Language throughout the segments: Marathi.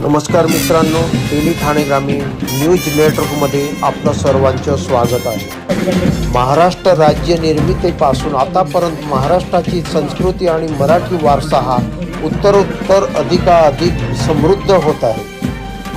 नमस्कार मित्रांनो डेली ठाणे ग्रामीण न्यूज नेटवर्कमध्ये आपलं सर्वांचं स्वागत आहे. महाराष्ट्र राज्य निर्मितीपासून आतापर्यंत महाराष्ट्राची संस्कृती आणि मराठी वारसा हा उत्तरोत्तर अधिकाधिक समृद्ध होत आहे.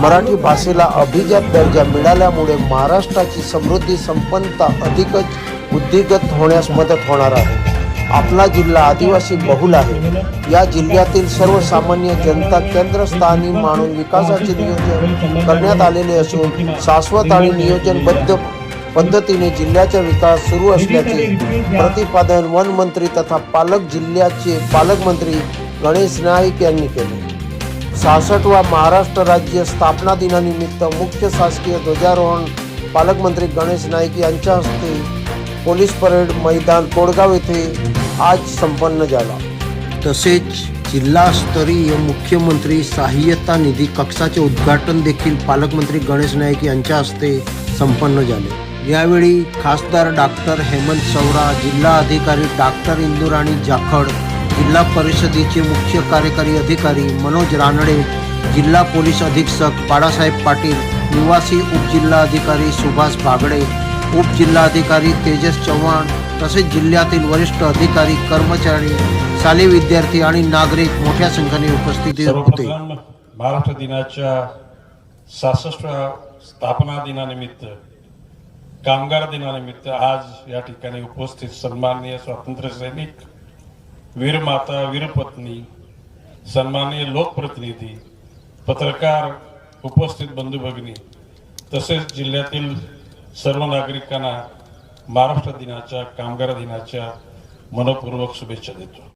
मराठी भाषेला अभिजात दर्जा मिळाल्यामुळे महाराष्ट्राची समृद्धी संपन्नता अधिकच उद्दिगत होण्यास मदत होणार आहे. आपला जिल्हा आदिवासी बहुल आहे. या जिल्ह्यातील सर्वसामान्य जनता केंद्रस्थानी मानून विकासाचे नियोजन करण्यात आलेले असून शाश्वत आणि नियोजनबद्ध पद्धतीने जिल्ह्याचा विकास सुरू असल्याचे प्रतिपादन वन मंत्री तथा पालक जिल्ह्याचे पालकमंत्री गणेश नाईक यांनी केले. सहासष्टवा महाराष्ट्र राज्य स्थापना दिनानिमित्त मुख्य शासकीय ध्वजारोहण पालकमंत्री गणेश नाईक यांच्या हस्ते पोलीस परेड मैदान कोडगाव येथे आज संपन्न झाला. तसेच जिल्हास्तरीय मुख्यमंत्री सहाय्यता निधी कक्षाचे उद्घाटन देखील पालकमंत्री गणेश नाईक यांच्या हस्ते संपन्न झाले. यावेळी खासदार डॉक्टर हेमंत सौरा जिल्हा अधिकारी डॉक्टर इंदुराणी जाखड जिल्हा परिषदेचे मुख्य कार्यकारी अधिकारी मनोज रानडे जिल्हा पोलीस अधीक्षक बाळासाहेब पाटील निवासी उपजिल्हाधिकारी सुभाष बागडे उपजिल्हाधिकारी तेजस चव्हाण तसेच जिल्ह्यातील वरिष्ठ अधिकारी कर्मचारी शालेय विद्यार्थी आणि नागरिक मोठ्या संख्येने उपस्थित होते. महाराष्ट्र दिनाच्या सहासष्ट स्थापना दिनानिमित्त कामगार दिनानिमित्त आज या ठिकाणी उपस्थित सन्माननीय स्वातंत्र्य सैनिक वीरमाता वीरपत्नी सन्माननीय लोकप्रतिनिधी पत्रकार उपस्थित बंधू भगिनी तसेच जिल्ह्यातील सर्व नागरिकांना महाराष्ट्र दिनाच्या कामगार दिनाच्या मनपूर्वक शुभेच्छा देतो.